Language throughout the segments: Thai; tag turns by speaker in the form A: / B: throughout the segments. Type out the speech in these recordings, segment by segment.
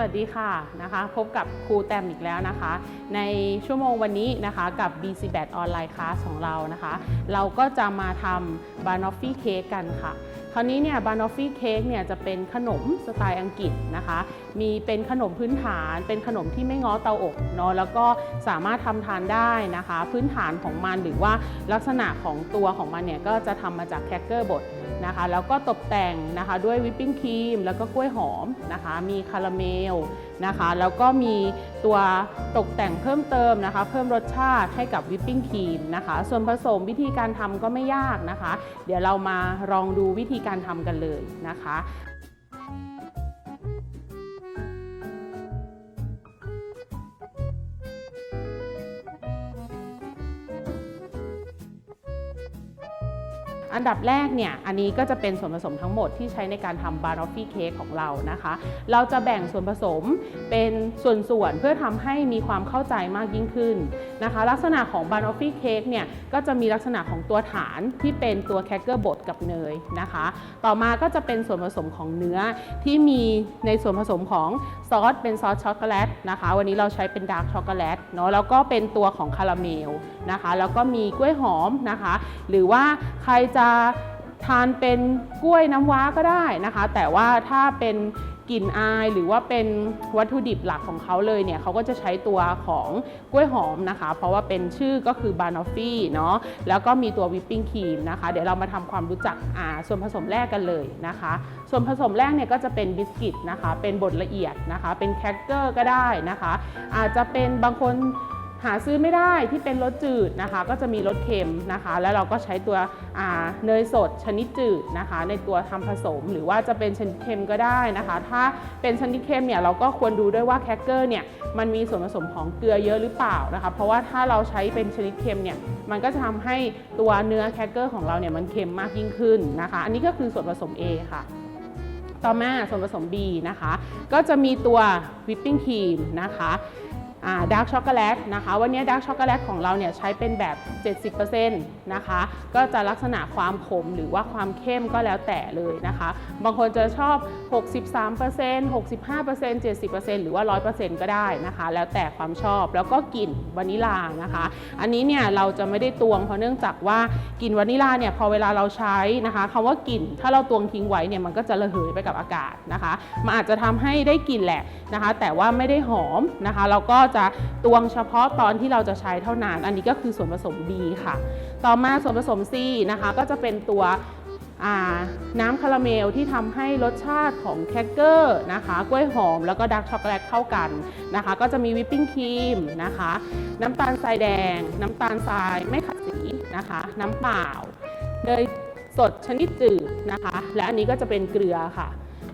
A: สวัสดีค่ะนะคะพบกับครูแตมอีกแล้วนะคะ ในชั่วโมงวันนี้นะคะกับ BC b a t ออนไลน์คลาสของเรานะคะ เราก็จะมาทำบานอฟฟี่เค้กกันค่ะ คราวนี้เนี่ยบานอฟฟี่เค้กเนี่ยจะเป็นขนมสไตล์อังกฤษนะคะ มีเป็นขนมพื้นฐาน เป็นขนมที่ไม่ง้อเตาอบเนาะแล้วก็สามารถทำทานได้นะคะ พื้นฐานของมันหรือว่าลักษณะของตัวของมันเนี่ยก็จะทำมาจากแครกเกอร์บด นะคะ แล้วก็ตกแต่งนะคะด้วยวิปปิ้งครีมแล้วก็กล้วยหอมนะคะ มีคาราเมลนะคะ แล้วก็มีตัวตกแต่งเพิ่มเติมนะคะ เพิ่มรสชาติให้กับวิปปิ้งครีมนะคะ ส่วนผสมวิธีการทำก็ไม่ยากนะคะ เดี๋ยวเรามาลองดูวิธีการทำกันเลยนะคะ อันดับแรกเนี่ย อันนี้ก็จะเป็นส่วนผสมทั้งหมดที่ใช้ในการทำบานอฟฟี่เค้กของเรานะคะ เราจะแบ่งส่วนผสมเป็นส่วนๆ เพื่อทำให้มีความเข้าใจมากยิ่งขึ้นนะคะ ลักษณะของบานอฟฟี่เค้กเนี่ย ก็จะมีลักษณะของตัวฐานที่เป็นตัวแครกเกอร์บดกับเนยนะคะ ต่อมาก็จะเป็นส่วนผสมของเนื้อที่มีในส่วนผสมของซอสเป็นซอสช็อกโกแลตนะคะ วันนี้เราใช้เป็นดาร์กช็อกโกแลตเนาะ แล้วก็เป็นตัวของคาราเมลนะคะ แล้วก็มีกล้วยหอมนะคะ หรือว่าใครจะทานเป็นกล้วยน้ำว้าก็ได้นะคะ แต่ว่าถ้าเป็นกลิ่นอายหรือว่าเป็นวัตถุดิบหลักของเขาเลยเนี่ยเขาก็จะใช้ตัวของกล้วยหอมนะคะ เพราะว่าเป็นชื่อก็คือบานอฟฟี่เนาะแล้วก็มีตัววิปปิ้งครีมนะคะ เดี๋ยวเรามาทำความรู้จักอ่าส่วนผสมแรกกันเลยนะคะ ส่วนผสมแรกเนี่ยก็จะเป็นบิสกิตนะคะ เป็นบดละเอียดนะคะ เป็นแครกเกอร์ก็ได้นะคะ อาจจะเป็นบางคน หาซื้อไม่ได้ที่เป็นรสจืดนะคะ ก็จะมีรสเค็มนะคะ แล้วเราก็ใช้ตัวเนยสดชนิดจืดนะคะ ในตัวทำผสมหรือว่าจะเป็นชนิดเค็มก็ได้นะคะ ถ้าเป็นชนิดเค็มเนี่ยเราก็ควรดูด้วยว่าแครกเกอร์เนี่ยมันมีส่วนผสมของเกลือเยอะหรือเปล่านะคะ เพราะว่าถ้าเราใช้เป็นชนิดเค็มเนี่ยมันก็จะทำให้ตัวเนื้อแครกเกอร์ของเราเนี่ยมันเค็มมากยิ่งขึ้นนะคะ อันนี้ก็คือส่วนผสม A ค่ะต่อมาส่วนผสม B นะคะ ก็จะมีตัววิปปิ้งครีมนะคะ ดาร์กช็อกโกแลตนะคะวันนี้ดาร์กช็อกโกแลตของเราเนี่ยใช้เป็นแบบ 70%นะคะก็จะลักษณะความขมหรือว่าความเข้มก็แล้วแต่เลยนะคะ บางคนจะชอบ 63% 65% 70%หรือว่า 100%ก็ได้นะคะ แล้วแต่ความชอบแล้วก็กลิ่นวานิลานะคะ อันนี้เนี่ยเราจะไม่ได้ตวงเพราะเนื่องจากว่ากลิ่นวานิลาเนี่ยพอเวลาเราใช้นะคะคำว่ากลิ่นถ้าเราตวงทิ้งไว้เนี่ยมันก็จะระเหยไปกับอากาศนะคะมันอาจจะทำให้ได้กลิ่นแหละนะคะ แต่ว่าไม่ได้หอมนะคะเราก็จะตวงเฉพาะตอนที่เราจะใช้เท่านั้น อันนี้ก็คือส่วนผสม B ค่ะ ต่อมาส่วนผสม C นะคะก็จะเป็นตัวน้ำคาราเมลที่ทำให้รสชาติของแครกเกอร์นะคะกล้วยหอมแล้วก็ดาร์กช็อกโกแลตเข้ากันนะคะ ก็จะมีวิปปิ้งครีมนะคะ น้ำตาลทรายแดง น้ำตาลทรายไม่ขัดสีนะคะ น้ำเปล่าเนยสดชนิดจืดนะคะ และอันนี้ก็จะเป็นเกลือค่ะ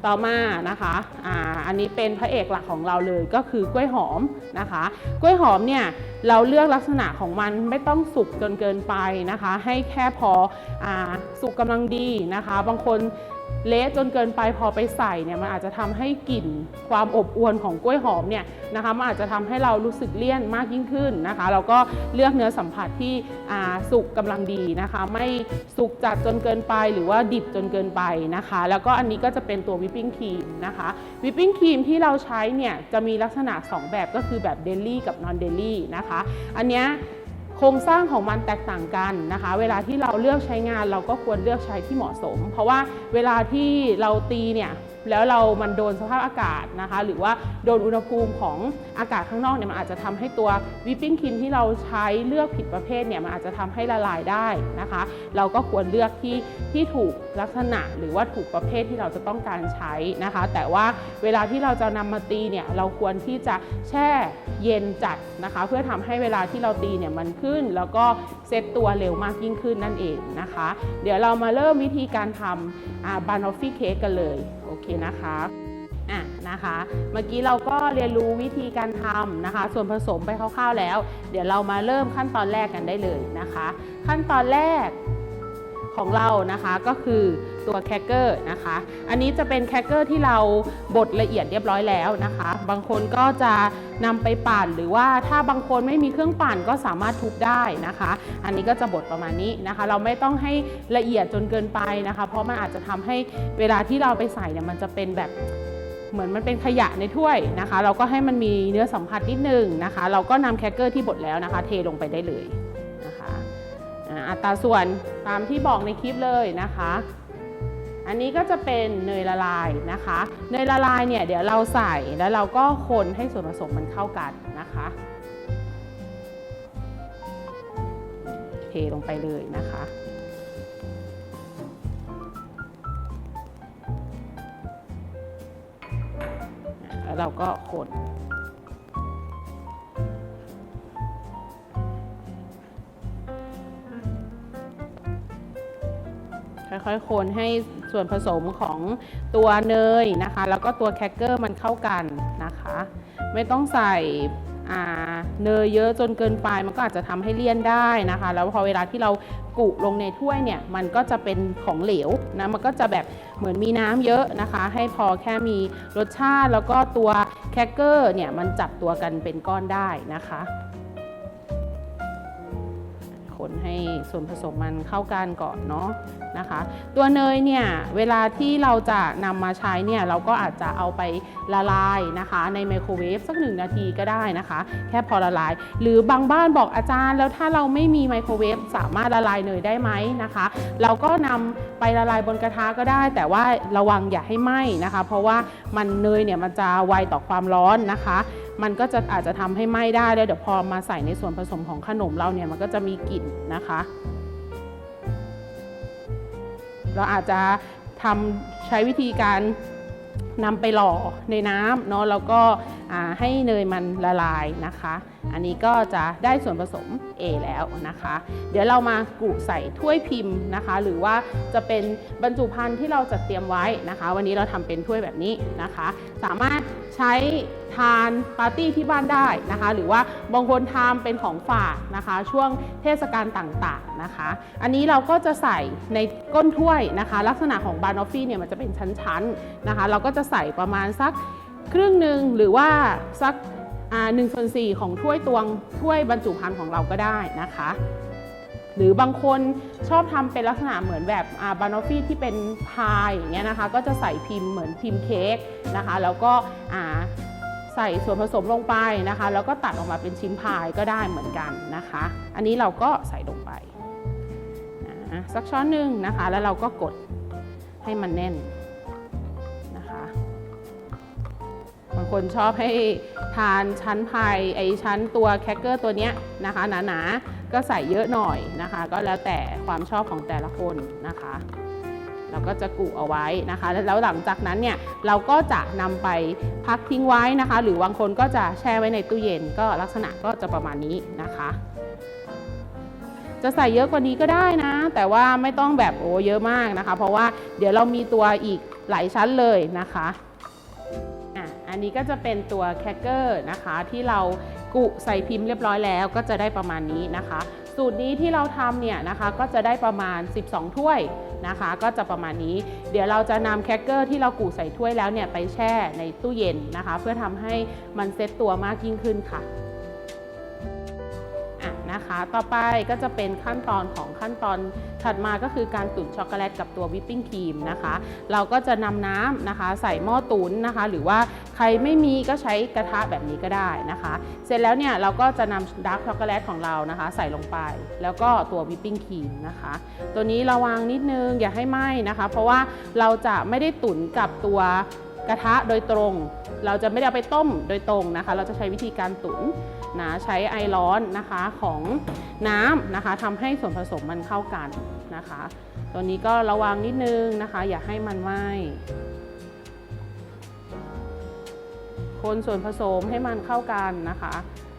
A: ต่อมานะคะอ่าอันนี้เป็นพระเอกหลักของเราเลยก็คือกล้วยหอมนะคะ กล้วยหอมเนี่ยเราเลือกลักษณะของมันไม่ต้องสุกจนเกินไปนะคะ ให้แค่พออาสุกกำลังดีนะคะ บางคน เละจนเกินไปพอไปใส่เนี่ยมันอาจจะทำให้กลิ่นความอบอวลของกล้วยหอมเนี่ยนะคะมันอาจจะทำให้เรารู้สึกเลี่ยนมากยิ่งขึ้นนะคะเราก็เลือกเนื้อสัมผัสที่สุกกำลังดีนะคะ ไม่สุกจัดจนเกินไปหรือว่าดิบจนเกินไปนะคะ แล้วก็อันนี้ก็จะเป็นตัววิปปิ้งครีมนะคะวิปปิ้งครีมที่เราใช้เนี่ยจะมีลักษณะ 2 แบบก็คือแบบเดลี่กับนอนเดลี่นะคะ อันเนี้ย โครงสร้างของมันแตกต่างกันนะคะ เวลาที่เราเลือกใช้งานเราก็ควรเลือกใช้ที่เหมาะสม เพราะว่าเวลาที่เราตีเนี่ย แล้วเรามันโดนสภาพอากาศนะคะ หรือว่าโดนอุณหภูมิของอากาศข้างนอกเนี่ยมันอาจจะทำให้ตัววิปปิ้งครีมที่เราใช้เลือกผิดประเภทเนี่ยมันอาจจะทำให้ละลายได้นะคะ เราก็ควรเลือกที่ที่ถูกลักษณะหรือว่าถูกประเภทที่เราจะต้องการใช้นะคะ แต่ว่าเวลาที่เราจะนำมาตีเนี่ยเราควรที่จะแช่เย็นจัดนะคะ เพื่อทำให้เวลาที่เราตีเนี่ยมันขึ้น แล้วก็เซตตัวเร็วมากยิ่งขึ้นนั่นเองนะคะ เดี๋ยวเรามาเริ่มวิธีการทำบานอฟฟี่เค้กกันเลย เคนะคะอะนะคะ เมื่อกี้เราก็เรียนรู้วิธีการทำนะคะ ส่วนผสมไปคร่าวๆแล้ว เดี๋ยวเรามาเริ่มขั้นตอนแรกกันได้เลยนะคะ ขั้นตอนแรกของเรานะคะก็คือ ตัวแครกเกอร์นะคะ อันนี้จะเป็นแครกเกอร์ที่เราบดละเอียดเรียบร้อยแล้วนะคะ บางคนก็จะนำไปปั่นหรือว่าถ้าบางคนไม่มีเครื่องปั่นก็สามารถทุบได้นะคะ อันนี้ก็จะบดประมาณนี้นะคะ เราไม่ต้องให้ละเอียดจนเกินไปนะคะ เพราะมันอาจจะทำให้เวลาที่เราไปใส่เนี่ยมันจะเป็นแบบเหมือนมันเป็นขยะในถ้วยนะคะ เราก็ให้มันมีเนื้อสัมผัสนิดนึงนะคะ เราก็นำแครกเกอร์ที่บดแล้วนะคะ เทลงไปได้เลยนะคะอัตราส่วนตามที่บอกในคลิปเลยนะคะ อันนี้ก็จะเป็นเนยละลายนะคะ เนยละลายเนี่ยเดี๋ยวเราใส่แล้วเราก็คนให้ส่วนผสมมันเข้ากันนะคะเทลงไปเลยนะคะแล้วเราก็คน ค่อยคนให้ส่วนผสมของตัวเนยนะคะ แล้วก็ตัวแครกเกอร์มันเข้ากันนะคะ ไม่ต้องใส่เนยเยอะจนเกินไปมันก็อาจจะทำให้เลี่ยนได้นะคะ แล้วพอเวลาที่เรากุลงในถ้วยเนี่ยมันก็จะเป็นของเหลวนะมันก็จะแบบเหมือนมีน้ำเยอะนะคะ ให้พอแค่มีรสชาติแล้วก็ตัวแครกเกอร์เนี่ยมันจับตัวกันเป็นก้อนได้นะคะ คนให้ส่วนผสมมันเข้ากันก่อนเนาะนะคะ ตัวเนยเนี่ยเวลาที่เราจะนำมาใช้เนี่ยเราก็อาจจะเอาไปละลายนะคะ ในไมโครเวฟสักหนึ่งนาทีก็ได้นะคะ แค่พอละลาย หรือบางบ้านบอกอาจารย์ แล้วถ้าเราไม่มีไมโครเวฟสามารถละลายเนยได้ไหมนะคะ เราก็นำไปละลายบนกระทะก็ได้ แต่ว่าระวังอย่าให้ไหม้นะคะ เพราะว่ามันเนยเนี่ยมันจะไวต่อความร้อนนะคะ มันก็จะอาจจะทำให้ไหม้ได้แล้วเดี๋ยวพอมาใส่ในส่วนผสมของขนมเราเนี่ยมันก็จะมีกลิ่นนะคะ เราอาจจะทำใช้วิธีการนำไปหล่อในน้ำเนาะแล้วก็ให้เนยมันละลายนะคะ อันนี้ก็จะได้ส่วนผสม A แล้วนะคะ เดี๋ยวเรามากุใส่ถ้วยพิมพ์นะคะ หรือว่าจะเป็นบรรจุภัณฑ์ที่เราจัดเตรียมไว้นะคะ วันนี้เราทำเป็นถ้วยแบบนี้นะคะ สามารถใช้ทานปาร์ตี้ที่บ้านได้นะคะ หรือว่าบางคนทำเป็นของฝากนะคะ ช่วงเทศกาลต่างๆนะคะ อันนี้เราก็จะใส่ในก้นถ้วยนะคะ ลักษณะของบานอฟฟี่เนี่ยมันจะเป็นชั้นๆนะคะ เราก็จะใส่ประมาณสักครึ่งหนึ่งหรือว่าสัก หนึ่งส่วนสี่ของถ้วยตวงถ้วยบรรจุภัณฑ์ของเราก็ได้นะคะ หรือบางคนชอบทำเป็นลักษณะเหมือนแบบบานอฟฟี่ที่เป็นพายอย่างเงี้ยนะคะ ก็จะใส่พิมพ์เหมือนพิมพ์เค้กนะคะ แล้วก็ใส่ส่วนผสมลงไปนะคะ แล้วก็ตัดออกมาเป็นชิ้นพายก็ได้เหมือนกันนะคะ อันนี้เราก็ใส่ลงไปสักช้อนหนึ่งนะคะ แล้วเราก็กดให้มันแน่น บางคนชอบให้ทานชั้นพายไอชั้นตัวแครกเกอร์ตัวเนี้ยนะคะหนาๆก็ใส่เยอะหน่อยนะคะ ก็แล้วแต่ความชอบของแต่ละคนนะคะเราก็จะกุเอาไว้นะคะ แล้วหลังจากนั้นเนี่ยเราก็จะนำไปพักทิ้งไว้นะคะ หรือบางคนก็จะแช่ไว้ในตู้เย็นก็ลักษณะก็จะประมาณนี้นะคะ จะใส่เยอะกว่านี้ก็ได้นะ แต่ว่าไม่ต้องแบบโอ้เยอะมากนะคะ เพราะว่าเดี๋ยวเรามีตัวอีกหลายชั้นเลยนะคะ อันนี้ก็จะเป็นตัวแครกเกอร์นะคะที่เรากุใส่พิมพ์เรียบร้อยแล้วก็จะได้ประมาณนี้นะคะ สูตรนี้ที่เราทำเนี่ยนะคะก็จะได้ประมาณ 12 ถ้วยนะคะ ก็จะประมาณนี้ เดี๋ยวเราจะนำแครกเกอร์ที่เรากุใส่ถ้วยแล้วเนี่ยไปแช่ในตู้เย็นนะคะ เพื่อทำให้มันเซ็ตตัวมากยิ่งขึ้นค่ะอะนะคะ ต่อไปก็จะเป็นขั้นตอนของขั้นตอน ถัดมาก็คือการตุ๋นช็อกโกแลตกับตัววิปปิ้งครีมนะคะ เราก็จะนำน้ำนะคะ ใส่หม้อตุ๋นนะคะ หรือว่าใครไม่มีก็ใช้กระทะแบบนี้ก็ได้นะคะ เสร็จแล้วเนี่ยเราก็จะนำดาร์กช็อกโกแลตของเรานะคะ ใส่ลงไป แล้วก็ตัววิปปิ้งครีมนะคะ ตัวนี้ระวังนิดนึงอย่าให้ไหม้นะคะ เพราะว่าเราจะไม่ได้ตุ๋นกับตัวกระทะโดยตรง เราจะไม่ได้เอาไปต้มโดยตรงนะคะ เราจะใช้วิธีการตุ๋น นะใช้ไอร้อนนะคะของน้ำนะคะทำให้ส่วนผสมมันเข้ากันนะคะ ตัวนี้ก็ระวังนิดนึงนะคะ อย่าให้มันไหม้คนส่วนผสมให้มันเข้ากันนะคะ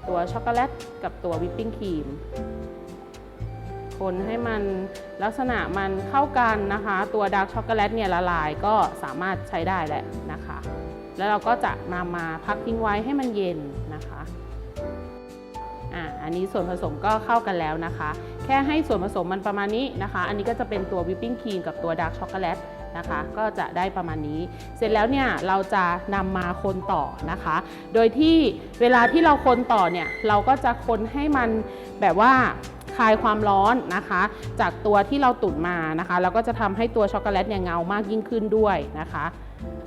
A: ตัวช็อกโกแลตกับตัววิปปิ้งครีมคนให้มันลักษณะมันเข้ากันนะคะ ตัวดาร์กช็อกโกแลตเนี่ยละลายก็สามารถใช้ได้แหละนะคะ แล้วเราก็จะนำมาพักทิ้งไว้ให้มันเย็นนะคะ อันนี้ส่วนผสมก็เข้ากันแล้วนะคะ แค่ให้ส่วนผสมมันประมาณนี้นะคะ อันนี้ก็จะเป็นตัววิปปิ้งครีมกับตัวดาร์กช็อกโกแลตนะคะก็จะได้ประมาณนี้ เสร็จแล้วเนี่ยเราจะนำมาคนต่อนะคะ โดยที่เวลาที่เราคนต่อเนี่ยเราก็จะคนให้มันแบบว่าคลายความร้อนนะคะ จากตัวที่เราตุ๋นมานะคะ แล้วก็จะทำให้ตัวช็อกโกแลตเนี่ยเงามากยิ่งขึ้นด้วยนะคะ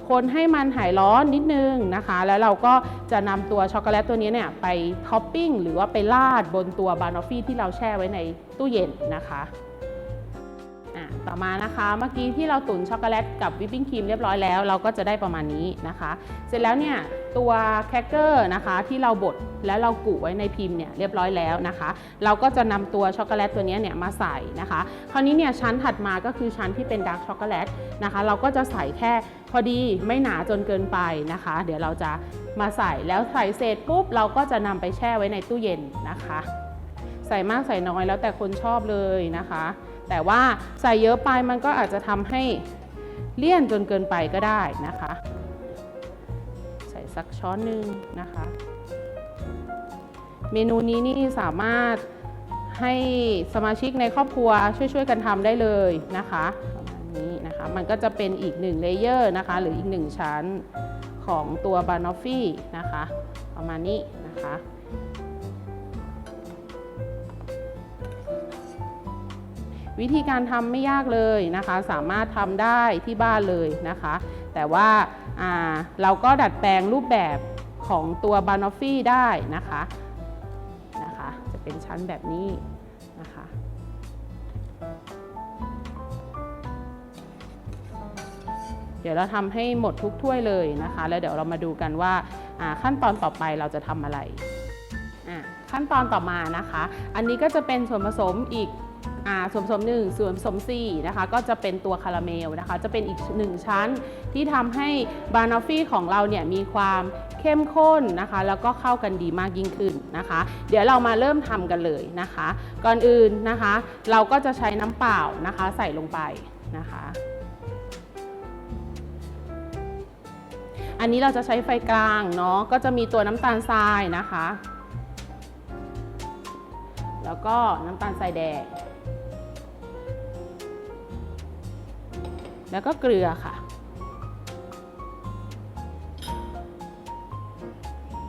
A: คนให้มันหายร้อนนิดนึงนะคะ แล้วเราก็จะนำตัวช็อกโกแลตตัวนี้เนี่ยไปท็อปปิ้งหรือว่าไปราดบนตัวบานอฟฟี่ที่เราแช่ไว้ในตู้เย็นนะคะอะ ต่อมานะคะ เมื่อกี้ที่เราตุ๋นช็อกโกแลตกับวิปปิ้งครีมเรียบร้อยแล้ว เราก็จะได้ประมาณนี้นะคะ เสร็จแล้วเนี่ยตัวแครกเกอร์นะคะที่เราบดแล้วเรากุไว้ในพิมพ์เนี่ยเรียบร้อยแล้วนะคะ เราก็จะนำตัวช็อกโกแลตตัวนี้เนี่ยมาใส่นะคะ คราวนี้เนี่ยชั้นถัดมาก็คือชั้นที่เป็นดาร์กช็อกโกแลตนะคะ เราก็จะใส่แค่พอดีไม่หนาจนเกินไปนะคะ เดี๋ยวเราจะมาใส่แล้วใส่เสร็จปุ๊บเราก็จะนำไปแช่ไว้ในตู้เย็นนะคะ ใส่มากใส่น้อยแล้วแต่คนชอบเลยนะคะ แต่ว่าใส่เยอะไปมันก็อาจจะทำให้เลี่ยนจนเกินไปก็ได้นะคะ ใส่สักช้อนหนึ่งนะคะ เมนูนี้นี่สามารถให้สมาชิกในครอบครัวช่วยๆกันทำได้เลยนะคะประมาณนี้นะคะ มันก็จะเป็นอีกหนึ่งเลเยอร์นะคะ หรืออีกหนึ่งชั้นของตัวบานอฟฟี่นะคะ ประมาณนี้นะคะ วิธีการทำไม่ยากเลยนะคะ สามารถทำได้ที่บ้านเลยนะคะ แต่ว่าาเราก็ดัดแปลงรูปแบบของตัวบานอฟฟี่ได้นะคะนะคะ จะเป็นชั้นแบบนี้นะคะเดี๋ยวเราทำให้หมดทุกถ้วยเลยนะคะ แล้วเดี๋ยวเรามาดูกันว่าาขั้นตอนต่อไปเราจะทำอะไระขั้นตอนต่อมานะคะ อันนี้ก็จะเป็นส่วนผสมอีก อ่าส่วนผสมหนึ่งส่วนผสม4นะคะก็จะเป็นตัวคาราเมลนะคะ จะเป็นอีกหนึ่งชั้นที่ทำให้บานอฟฟี่ของเราเนี่ยมีความเข้มข้นนะคะ แล้วก็เข้ากันดีมากยิ่งขึ้นนะคะ เดี๋ยวเรามาเริ่มทำกันเลยนะคะ ก่อนอื่นนะคะ เราก็จะใช้น้ำเปล่านะคะ ใส่ลงไปนะคะอันนี้เราจะใช้ไฟกลางเนาะก็จะมีตัวน้ำตาลทรายนะคะ แล้วก็น้ำตาลทรายแดง แล้วก็เกลือค่ะ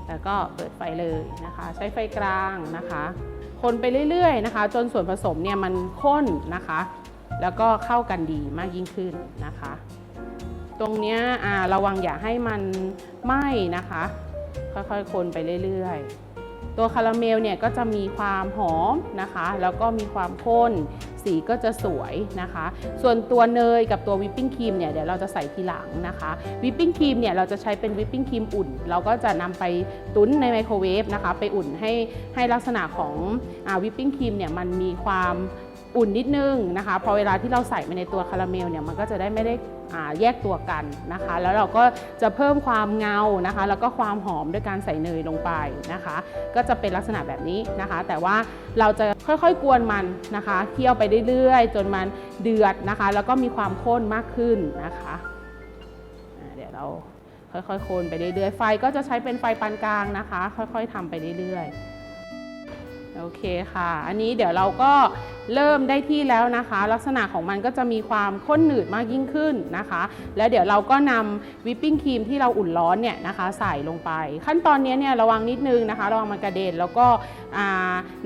A: แล้วก็เปิดไฟเลยนะคะ ใช้ไฟกลางนะคะ คนไปเรื่อยๆนะคะ จนส่วนผสมเนี่ยมันข้นนะคะ แล้วก็เข้ากันดีมากยิ่งขึ้นนะคะ ตรงเนี้ยอ่าระวังอย่าให้มันไหม้นะคะ ค่อยๆ คนไปเรื่อยๆ ตัวคาราเมลเนี่ยก็จะมีความหอมนะคะ แล้วก็มีความข้น สีก็จะสวยนะคะ ส่วนตัวเนยกับตัววิปปิ้งครีมเนี่ยเดี๋ยวเราจะใส่ทีหลังนะคะวิปปิ้งครีมเนี่ยเราจะใช้เป็นวิปปิ้งครีมอุ่น เราก็จะนำไปตุ้นในไมโครเวฟนะคะไปอุ่นให้ให้ลักษณะของวิปปิ้งครีมเนี่ยมันมีความอุ่นนิดนึงนะคะพอเวลาที่เราใส่ไปในตัวคาราเมลเนี่ยมันก็จะได้ไม่ได้ แยกตัวกันนะคะ แล้วเราก็จะเพิ่มความเงานะคะ แล้วก็ความหอมด้วยการใส่เนยลงไปนะคะ ก็จะเป็นลักษณะแบบนี้นะคะ แต่ว่าเราจะค่อยๆกวนมันนะคะเคี่ยวไปเรื่อยๆ จนมันเดือดนะคะ แล้วก็มีความข้นมากขึ้นนะคะเดี๋ยวเราค่อยๆคนไปเรื่อยๆไฟก็จะใช้เป็นไฟปานกลางนะคะ ค่อยๆทำไปเรื่อยๆ โอเคค่ะ อันนี้เดี๋ยวเราก็เริ่มได้ที่แล้วนะคะ ลักษณะของมันก็จะมีความข้นหนืดมากยิ่งขึ้นนะคะ แล้วเดี๋ยวเราก็นำวิปปิ้งครีมที่เราอุ่นร้อนเนี่ยนะคะ ใส่ลงไป ขั้นตอนนี้เนี่ยระวังนิดนึงนะคะ ระวังมันกระเด็นแล้วก็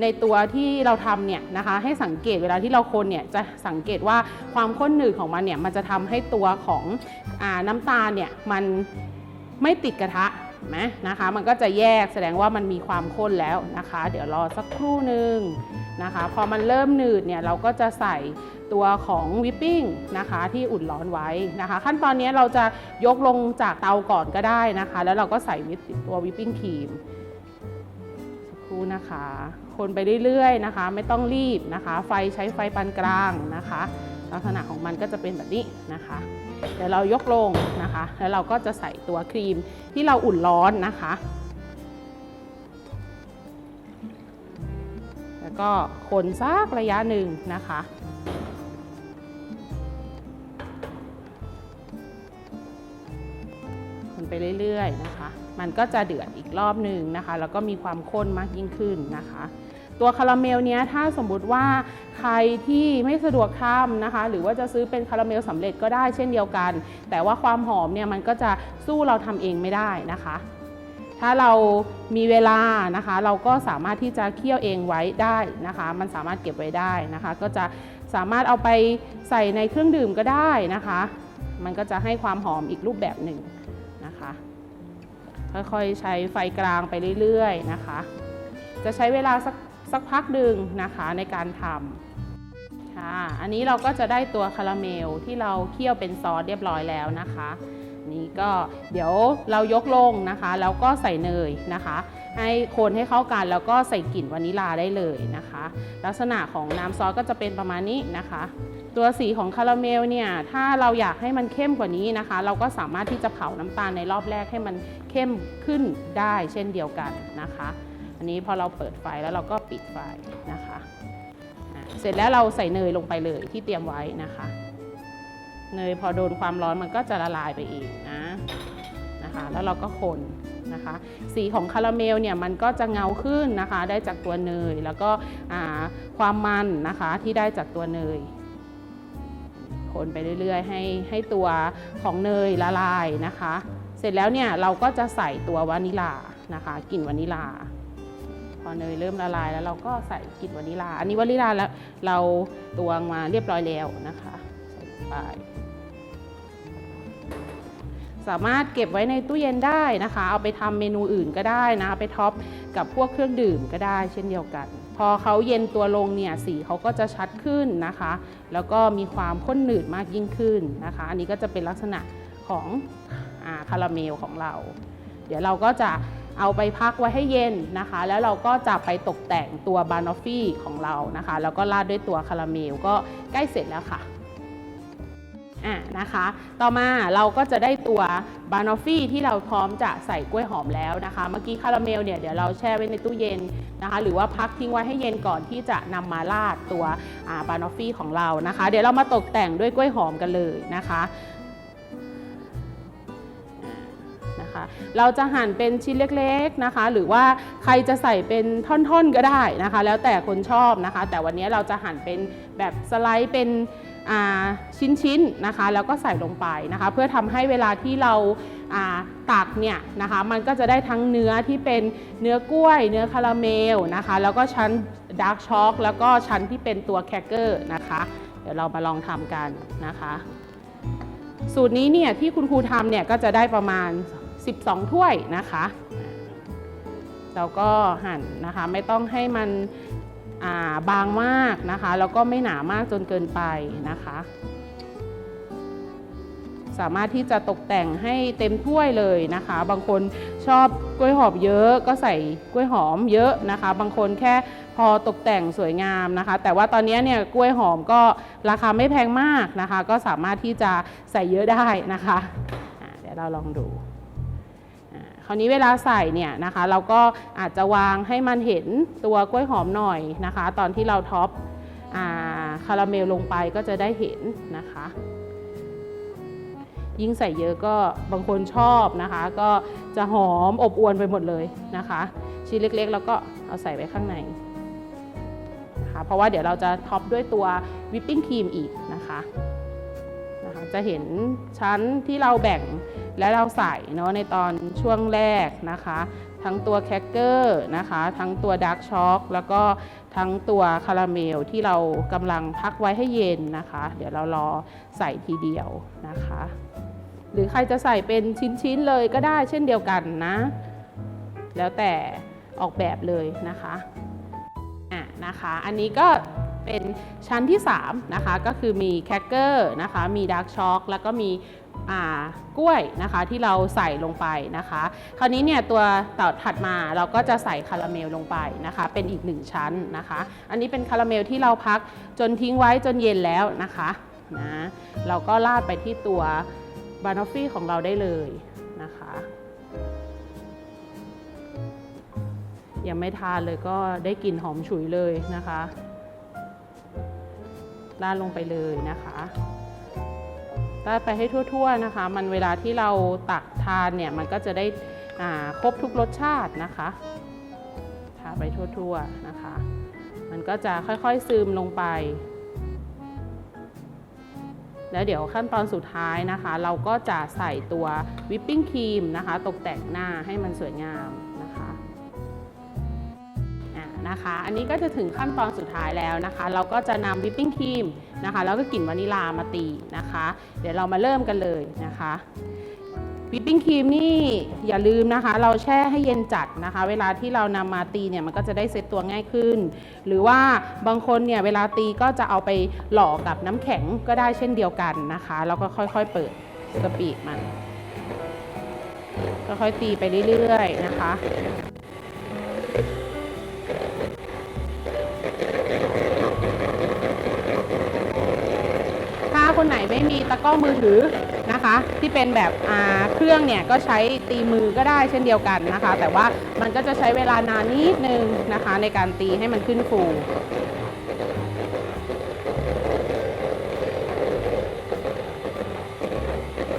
A: ในตัวที่เราทำเนี่ยนะคะ ให้สังเกตเวลาที่เราคนเนี่ยจะสังเกตว่าความข้นหนืดของมันเนี่ยมันจะทำให้ตัวของอน้ำตาลเนี่ยมันไม่ติดกระทะ ไหมนะคะ มันก็จะแยกแสดงว่ามันมีความข้นแล้วนะคะ เดี๋ยวรอสักครู่หนึ่งนะคะ พอมันเริ่มหนืดเนี่ยเราก็จะใส่ตัวของวิปปิ้งนะคะที่อุ่นร้อนไว้นะคะ ขั้นตอนนี้เราจะยกลงจากเตาก่อนก็ได้นะคะ แล้วเราก็ใส่วิปตัววิปปิ้งครีมสักครู่นะคะ คนไปเรื่อยๆนะคะ ไม่ต้องรีบนะคะ ไฟใช้ไฟปานกลางนะคะ ลักษณะของมันก็จะเป็นแบบนี้นะคะ เดี๋ยวเรายกลงนะคะ แล้วเราก็จะใส่ตัวครีมที่เราอุ่นร้อนนะคะ แล้วก็คนสักระยะหนึ่งนะคะคนไปเรื่อยๆนะคะ มันก็จะเดือดอีกรอบหนึ่งนะคะ แล้วก็มีความข้นมากยิ่งขึ้นนะคะ ตัวคาราเมลเนี้ยถ้าสมมุติว่าใครที่ไม่สะดวกทำนะคะ หรือว่าจะซื้อเป็นคาราเมลสำเร็จก็ได้เช่นเดียวกัน แต่ว่าความหอมเนี่ยมันก็จะสู้เราทำเองไม่ได้นะคะ ถ้าเรามีเวลานะคะ เราก็สามารถที่จะเคี่ยวเองไว้ได้นะคะ มันสามารถเก็บไว้ได้นะคะ ก็จะสามารถเอาไปใส่ในเครื่องดื่มก็ได้นะคะ มันก็จะให้ความหอมอีกรูปแบบหนึ่งนะคะ ค่อยๆใช้ไฟกลางไปเรื่อยๆนะคะ จะใช้เวลาสัก สักพักหนึ่งนะคะในการทำค่ะอันนี้เราก็จะได้ตัวคาราเมลที่เราเคี่ยวเป็นซอสเรียบร้อยแล้วนะคะนี่ก็เดี๋ยวเรายกลงนะคะ แล้วก็ใส่เนยนะคะ ให้คนให้เข้ากันแล้วก็ใส่กลิ่นวานิลาได้เลยนะคะ ลักษณะของน้ำซอสก็จะเป็นประมาณนี้นะคะ ตัวสีของคาราเมลเนี่ยถ้าเราอยากให้มันเข้มกว่านี้นะคะ เราก็สามารถที่จะเผาน้ำตาลในรอบแรกให้มันเข้มขึ้นได้เช่นเดียวกันนะคะ อันนี้พอเราเปิดไฟแล้วเราก็ปิดไฟนะคะเสร็จแล้วเราใส่เนยลงไปเลยที่เตรียมไว้นะคะ เนยพอโดนความร้อนมันก็จะละลายไปเองนะนะคะ แล้วเราก็คนนะคะ สีของคาราเมลเนี่ยมันก็จะเงาขึ้นนะคะ ได้จากตัวเนยแล้วก็ความมันนะคะที่ได้จากตัวเนยคนไปเรื่อยๆ ให้ให้ตัวของเนยละลายนะคะ เสร็จแล้วเนี่ยเราก็จะใส่ตัววานิลานะคะกลิ่นวานิลา พอเนยเริ่มละลายแล้วเราก็ใส่กลิ่นวานิลา อันนี้วานิลาแล้วเราตวงมาเรียบร้อยแล้วนะคะ ใส่ลงไป สามารถเก็บไว้ในตู้เย็นได้นะคะ เอาไปทำเมนูอื่นก็ได้นะ ไปท็อปกับพวกเครื่องดื่มก็ได้เช่นเดียวกัน พอเขาเย็นตัวลงเนี่ยสีเขาก็จะชัดขึ้นนะคะ แล้วก็มีความข้นหนืดมากยิ่งขึ้นนะคะ อันนี้ก็จะเป็นลักษณะของอาคาราเมลของเรา เดี๋ยวเราก็จะ เอาไปพักไว้ให้เย็นนะคะ แล้วเราก็จะไปตกแต่งตัวบานอฟฟี่ของเรานะคะ แล้วก็ราดด้วยตัวคาราเมลก็ใกล้เสร็จแล้วค่ะอะนะคะ ต่อมาเราก็จะได้ตัวบานอฟฟี่ที่เราพร้อมจะใส่กล้วยหอมแล้วนะคะ เมื่อกี้คาราเมลเนี่ยเดี๋ยวเราแช่ไว้ในตู้เย็นนะคะ หรือว่าพักทิ้งไว้ให้เย็นก่อนที่จะนำมาราดตัวบานอฟฟี่ของเรานะคะ เดี๋ยวเรามาตกแต่งด้วยกล้วยหอมกันเลยนะคะ เราจะหั่นเป็นชิ้นเล็กๆนะคะ หรือว่าใครจะใส่เป็นท่อนๆก็ได้นะคะ แล้วแต่คนชอบนะคะ แต่วันนี้เราจะหั่นเป็นแบบสไลด์เป็นชิ้นๆนะคะ แล้วก็ใส่ลงไปนะคะ เพื่อทำให้เวลาที่เราอ่าตักเนี่ยนะคะ มันก็จะได้ทั้งเนื้อที่เป็นเนื้อกล้วย เนื้อคาราเมลนะคะ แล้วก็ชั้นดาร์กช็อกแล้วก็ชั้นที่เป็นตัวแครกเกอร์นะคะ เดี๋ยวเรามาลองทำกันนะคะ สูตรนี้เนี่ยที่คุณครูทำเนี่ยก็จะได้ประมาณ 12 ถ้วยนะคะแล้วก็หั่นนะคะไม่ต้องให้มันาบางมากนะคะ แล้วก็ไม่หนามากจนเกินไปนะคะ สามารถที่จะตกแต่งให้เต็มถ้วยเลยนะคะ บางคนชอบกล้วยหอมเยอะก็ใส่กล้วยหอมเยอะนะคะ บางคนแค่พอตกแต่งสวยงามนะคะ แต่ว่าตอนนี้เนี่ยกล้วยหอมก็ราคาไม่แพงมากนะคะ ก็สามารถที่จะใส่เยอะได้นะคะ เดี๋ยวเราลองดู คราวนี้เวลาใส่เนี่ยนะคะ เราก็อาจจะวางให้มันเห็นตัวกล้วยหอมหน่อยนะคะ ตอนที่เราท็อปคาราเมลลงไปก็จะได้เห็นนะคะ ยิ่งใส่เยอะก็บางคนชอบนะคะ ก็จะหอมอบอวนไปหมดเลยนะคะ ชิ้นเล็กๆ แล้วก็เอาใส่ไว้ข้างในนะคะเพราะว่าเดี๋ยวเราจะท็อปด้วยตัววิปปิ้งครีมอีกนะคะ จะเห็นชั้นที่เราแบ่งและเราใส่เนาะในตอนช่วงแรกนะคะ ทั้งตัวแครกเกอร์นะคะ ทั้งตัวดาร์กช็อกแล้วก็ทั้งตัวคาราเมลที่เรากำลังพักไว้ให้เย็นนะคะ เดี๋ยวเรารอใส่ทีเดียวนะคะ หรือใครจะใส่เป็นชิ้นๆเลยก็ได้เช่นเดียวกันนะ แล้วแต่ออกแบบเลยนะคะอะนะคะ อันนี้ก็ เป็นชั้นที่3นะคะก็คือมีแครกเกอร์นะคะมีดาร์กช็อกแล้วก็มีกล้วยนะคะที่เราใส่ลงไปนะคะ คราวนี้เนี่ยตัวต่อถัดมาเราก็จะใส่คาราเมลลงไปนะคะ เป็นอีกหนึ่งชั้นนะคะ อันนี้เป็นคาราเมลที่เราพักจนทิ้งไว้จนเย็นแล้วนะคะนะเราก็ราดไปที่ตัวบานอฟฟี่ของเราได้เลยนะคะ ยังไม่ทานเลยก็ได้กลิ่นหอมฉุยเลยนะคะ ราดลงไปเลยนะคะราดไปให้ทั่ว ๆนะคะ มันเวลาที่เราตักทานเนี่ยมันก็จะได้ครบทุกรสชาตินะคะทาไปทั่วๆนะคะ มันก็จะค่อยๆซึมลงไป แล้วเดี๋ยวขั้นตอนสุดท้ายนะคะ เราก็จะใส่ตัววิปปิ้งครีมนะคะ ตกแต่งหน้าให้มันสวยงาม นะคะ อันนี้ก็จะถึงขั้นตอนสุดท้ายแล้วนะคะ เราก็จะนำวิปปิ้งครีมนะคะ แล้วก็กลิ่นวานิลามาตีนะคะ เดี๋ยวเรามาเริ่มกันเลยนะคะวิปปิ้งครีมนี่อย่าลืมนะคะ เราแช่ให้เย็นจัดนะคะ เวลาที่เรานำมาตีเนี่ยมันก็จะได้เซตตัวง่ายขึ้น หรือว่าบางคนเนี่ยเวลาตีก็จะเอาไปหล่อกับน้ำแข็งก็ได้เช่นเดียวกันนะคะแล้วก็ค่อยๆเปิดสปีมันค่อยตีไปเรื่อยๆนะคะ กล้อมือถือนะคะ ที่เป็นแบบเครื่องเนี่ยก็ใช้ตีมือก็ได้เช่นเดียวกันนะคะ แต่ว่ามันก็จะใช้เวลานานนิดนึงนะคะ ในการตีให้มันขึ้นฟู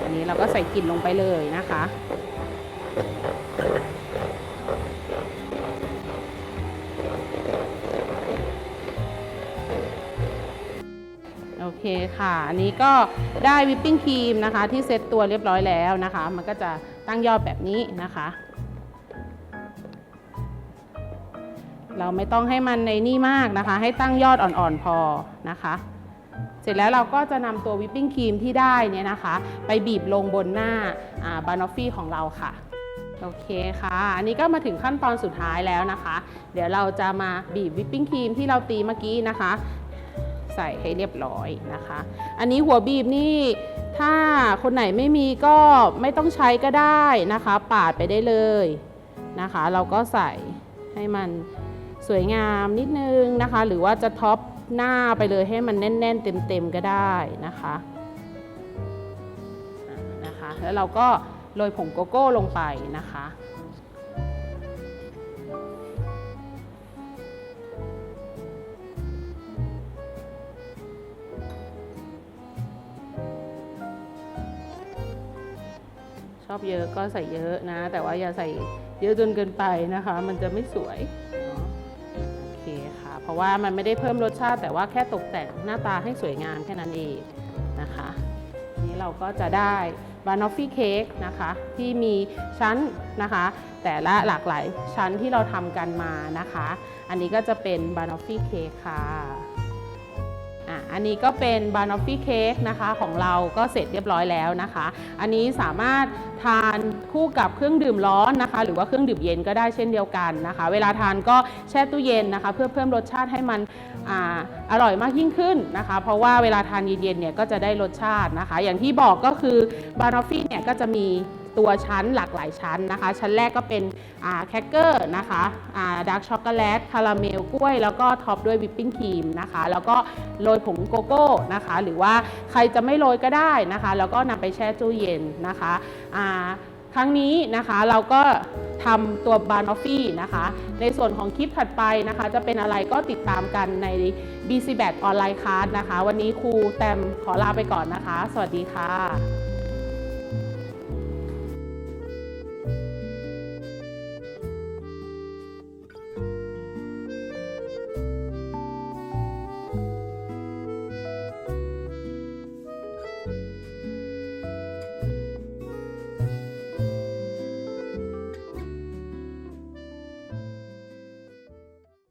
A: อันนี้เราก็ใส่กลิ่นลงไปเลยนะคะ เคค่ะ อันนี้ก็ได้วิปปิ้งครีมนะคะ ที่เซ็ตตัวเรียบร้อยแล้วนะคะ มันก็จะตั้งยอดแบบนี้นะคะ เราไม่ต้องให้มันในนี่มากนะคะ ให้ตั้งยอดอ่อนๆพอนะคะ เสร็จแล้วเราก็จะนำตัววิปปิ้งครีมที่ได้เนี่ยนะคะ ไปบีบลงบนหน้าบานอฟฟี่ของเราค่ะโอเคค่ะ อันนี้ก็มาถึงขั้นตอนสุดท้ายแล้วนะคะ เดี๋ยวเราจะมาบีบวิปปิ้งครีมที่เราตีเมื่อกี้นะคะ ใส่ให้เรียบร้อยนะคะ อันนี้หัวบีบนี่ถ้าคนไหนไม่มีก็ไม่ต้องใช้ก็ได้นะคะ ปาดไปได้เลยนะคะ เราก็ใส่ให้มันสวยงามนิดนึงนะคะ หรือว่าจะท็อปหน้าไปเลยให้มันแน่น ๆ เต็มๆก็ได้นะคะอะนะคะ แล้วเราก็โรยผงโกโก้ลงไปนะคะ ชอบเยอะก็ใส่เยอะนะ แต่ว่าอย่าใส่เยอะจนเกินไปนะคะ มันจะไม่สวยโอเคค่ะ เพราะว่ามันไม่ได้เพิ่มรสชาติ แต่ว่าแค่ตกแต่งหน้าตาให้สวยงามแค่นั้นเองนะคะนี้เราก็จะได้บานอฟฟี่เค้กนะคะที่มีชั้นนะคะ แต่ละหลากหลายชั้นที่เราทำกันมานะคะ อันนี้ก็จะเป็นบานอฟฟี่เค้กค่ะ อันนี้ก็เป็นบานอฟฟี่เค้กนะคะของเราก็เสร็จเรียบร้อยแล้วนะคะ อันนี้สามารถทานคู่กับเครื่องดื่มร้อนนะคะ หรือว่าเครื่องดื่มเย็นก็ได้เช่นเดียวกันนะคะ เวลาทานก็แช่ตู้เย็นนะคะ เพื่อเพิ่มรสชาติให้มันออร่อยมากยิ่งขึ้นนะคะ เพราะว่าเวลาทานเย็นๆเนี่ยก็จะได้รสชาตินะคะ อย่างที่บอกก็คือบานอฟฟี่เนี่ยก็จะมี ตัวชั้นหลากหลายชั้นนะคะ ชั้นแรกก็เป็นแคคเกอร์นะคะดาร์กช็อกโกแลตคาราเมลกล้วย แล้วก็ท็อปด้วยวิปปิ้งครีมนะคะ แล้วก็โรยผงโกโก้นะคะ หรือว่าใครจะไม่โรยก็ได้นะคะ แล้วก็นำไปแช่ตู้เย็นนะคะครั้งนี้นะคะเราก็ทำตัวบานอฟฟี่นะคะ ในส่วนของคลิปถัดไปนะคะ จะเป็นอะไรก็ติดตามกันใน BC b a t ออนไลน์คลาสนะคะ วันนี้ครูแตมขอลาไปก่อนนะคะ สวัสดีค่ะ